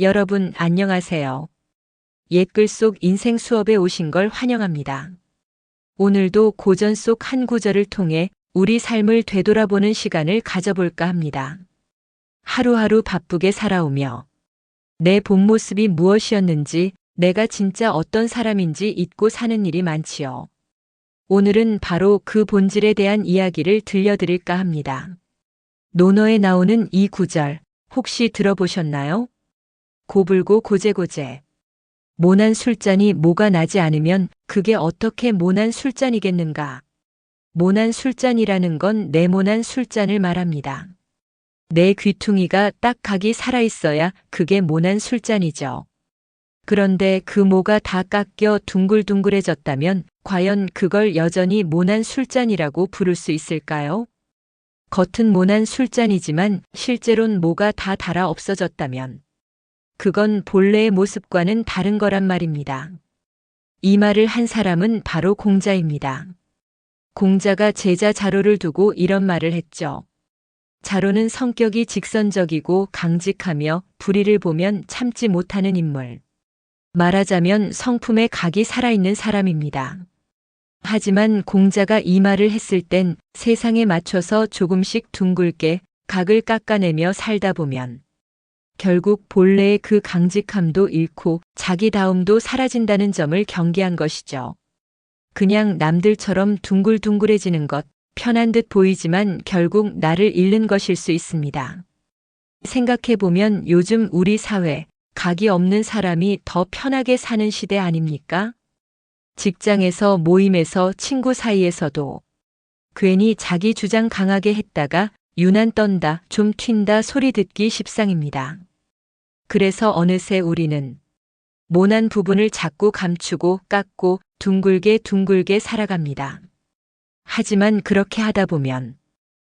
여러분 안녕하세요. 옛글 속 인생 수업에 오신 걸 환영합니다. 오늘도 고전 속 한 구절을 통해 우리 삶을 되돌아보는 시간을 가져볼까 합니다. 하루하루 바쁘게 살아오며 내 본 모습이 무엇이었는지 내가 진짜 어떤 사람인지 잊고 사는 일이 많지요. 오늘은 바로 그 본질에 대한 이야기를 들려드릴까 합니다. 논어에 나오는 이 구절 혹시 들어보셨나요? 고불고 고제고제. 모난 술잔이 모가 나지 않으면 그게 어떻게 모난 술잔이겠는가? 모난 술잔이라는 건 네모난 술잔을 말합니다. 내 귀퉁이가 딱하기 살아있어야 그게 모난 술잔이죠. 그런데 그 모가 다 깎여 둥글둥글해졌다면 과연 그걸 여전히 모난 술잔이라고 부를 수 있을까요? 겉은 모난 술잔이지만 실제론 모가 다 닳아 없어졌다면 그건 본래의 모습과는 다른 거란 말입니다. 이 말을 한 사람은 바로 공자입니다. 공자가 제자 자로를 두고 이런 말을 했죠. 자로는 성격이 직선적이고 강직하며 불의를 보면 참지 못하는 인물. 말하자면 성품에 각이 살아있는 사람입니다. 하지만 공자가 이 말을 했을 땐 세상에 맞춰서 조금씩 둥글게 각을 깎아내며 살다 보면 결국 본래의 그 강직함도 잃고 자기다움도 사라진다는 점을 경계한 것이죠. 그냥 남들처럼 둥글둥글해지는 것, 편한 듯 보이지만 결국 나를 잃는 것일 수 있습니다. 생각해보면 요즘 우리 사회, 각이 없는 사람이 더 편하게 사는 시대 아닙니까? 직장에서 모임에서 친구 사이에서도 괜히 자기 주장 강하게 했다가 유난 떤다, 좀 튄다 소리 듣기 십상입니다. 그래서 어느새 우리는 모난 부분을 자꾸 감추고 깎고 둥글게 둥글게 살아갑니다. 하지만 그렇게 하다 보면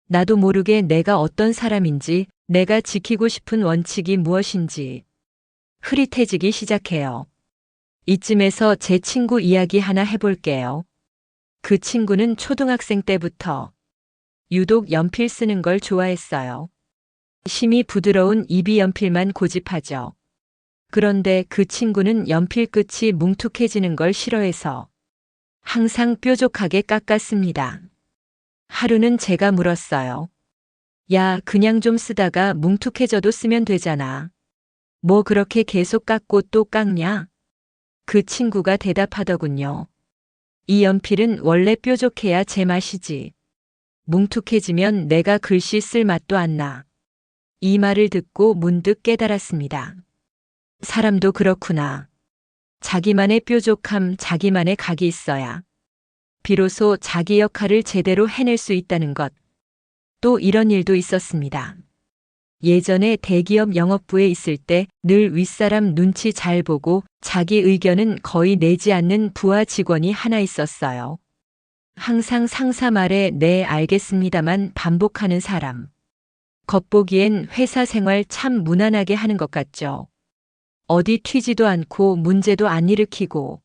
나도 모르게 내가 어떤 사람인지 내가 지키고 싶은 원칙이 무엇인지 흐릿해지기 시작해요. 이쯤에서 제 친구 이야기 하나 해볼게요. 그 친구는 초등학생 때부터 유독 연필 쓰는 걸 좋아했어요. 심이 부드러운 입이 연필만 고집하죠. 그런데 그 친구는 연필 끝이 뭉툭해지는 걸 싫어해서 항상 뾰족하게 깎았습니다. 하루는 제가 물었어요. 야, 그냥 좀 쓰다가 뭉툭해져도 쓰면 되잖아. 뭐 그렇게 계속 깎고 또 깎냐? 그 친구가 대답하더군요. 이 연필은 원래 뾰족해야 제 맛이지. 뭉툭해지면 내가 글씨 쓸 맛도 안 나. 이 말을 듣고 문득 깨달았습니다. 사람도 그렇구나. 자기만의 뾰족함, 자기만의 각이 있어야 비로소 자기 역할을 제대로 해낼 수 있다는 것. 또 이런 일도 있었습니다. 예전에 대기업 영업부에 있을 때 늘 윗사람 눈치 잘 보고 자기 의견은 거의 내지 않는 부하 직원이 하나 있었어요. 항상 상사 말에 네 알겠습니다만 반복하는 사람. 겉보기엔 회사 생활 참 무난하게 하는 것 같죠. 어디 튀지도 않고 문제도 안 일으키고.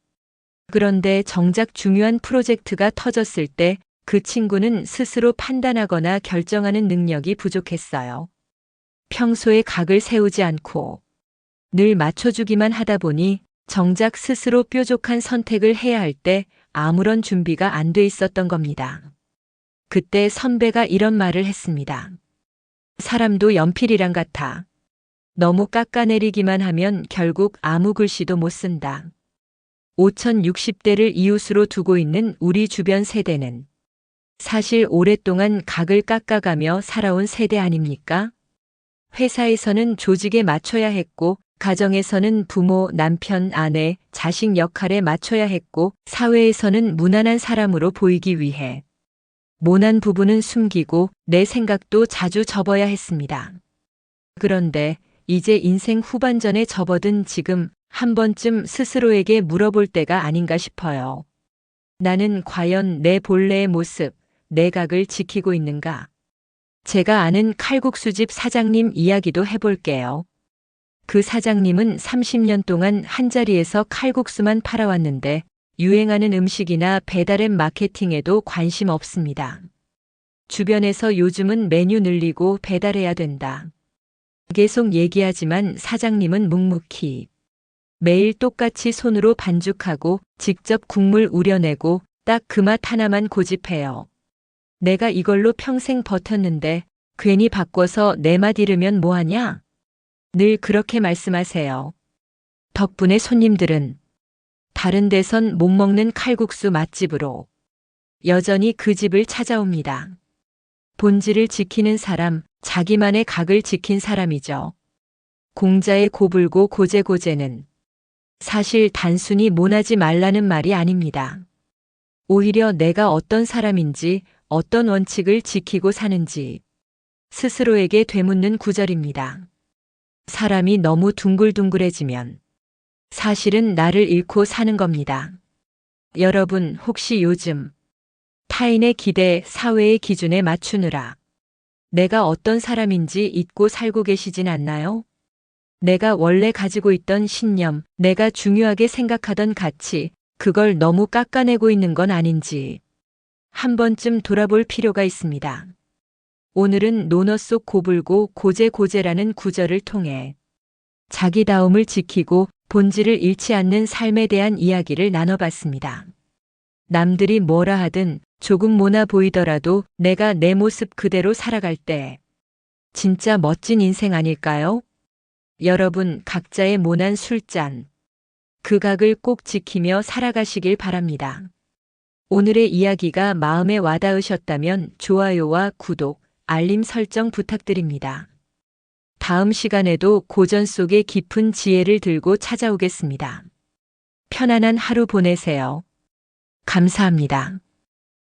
그런데 정작 중요한 프로젝트가 터졌을 때 그 친구는 스스로 판단하거나 결정하는 능력이 부족했어요. 평소에 각을 세우지 않고 늘 맞춰주기만 하다 보니 정작 스스로 뾰족한 선택을 해야 할 때 아무런 준비가 안 돼 있었던 겁니다. 그때 선배가 이런 말을 했습니다. 사람도 연필이랑 같아. 너무 깎아내리기만 하면 결국 아무 글씨도 못 쓴다. 5060대를 이웃으로 두고 있는 우리 주변 세대는 사실 오랫동안 각을 깎아가며 살아온 세대 아닙니까? 회사에서는 조직에 맞춰야 했고, 가정에서는 부모, 남편, 아내, 자식 역할에 맞춰야 했고, 사회에서는 무난한 사람으로 보이기 위해 모난 부분은 숨기고 내 생각도 자주 접어야 했습니다. 그런데 이제 인생 후반전에 접어든 지금 한 번쯤 스스로에게 물어볼 때가 아닌가 싶어요. 나는 과연 내 본래의 모습, 내 각을 지키고 있는가? 제가 아는 칼국수집 사장님 이야기도 해볼게요. 그 사장님은 30년 동안 한 자리에서 칼국수만 팔아왔는데 유행하는 음식이나 배달앱 마케팅에도 관심 없습니다. 주변에서 요즘은 메뉴 늘리고 배달해야 된다. 계속 얘기하지만 사장님은 묵묵히 매일 똑같이 손으로 반죽하고 직접 국물 우려내고 딱 그 맛 하나만 고집해요. 내가 이걸로 평생 버텼는데 괜히 바꿔서 내 맛 잃으면 뭐하냐? 늘 그렇게 말씀하세요. 덕분에 손님들은 다른 데선 못 먹는 칼국수 맛집으로 여전히 그 집을 찾아옵니다. 본질을 지키는 사람, 자기만의 각을 지킨 사람이죠. 공자의 고불고 고제고제는 사실 단순히 모나지 말라는 말이 아닙니다. 오히려 내가 어떤 사람인지, 어떤 원칙을 지키고 사는지 스스로에게 되묻는 구절입니다. 사람이 너무 둥글둥글해지면 사실은 나를 잃고 사는 겁니다. 여러분 혹시 요즘 타인의 기대, 사회의 기준에 맞추느라 내가 어떤 사람인지 잊고 살고 계시진 않나요? 내가 원래 가지고 있던 신념, 내가 중요하게 생각하던 가치, 그걸 너무 깎아내고 있는 건 아닌지 한 번쯤 돌아볼 필요가 있습니다. 오늘은 논어 속 고불고 고제고제라는 구절을 통해 자기다움을 지키고 본질을 잃지 않는 삶에 대한 이야기를 나눠봤습니다. 남들이 뭐라 하든 조금 모나 보이더라도 내가 내 모습 그대로 살아갈 때 진짜 멋진 인생 아닐까요? 여러분 각자의 모난 술잔 그 각을 꼭 지키며 살아가시길 바랍니다. 오늘의 이야기가 마음에 와닿으셨다면 좋아요와 구독, 알림 설정 부탁드립니다. 다음 시간에도 고전 속의 깊은 지혜를 들고 찾아오겠습니다. 편안한 하루 보내세요. 감사합니다.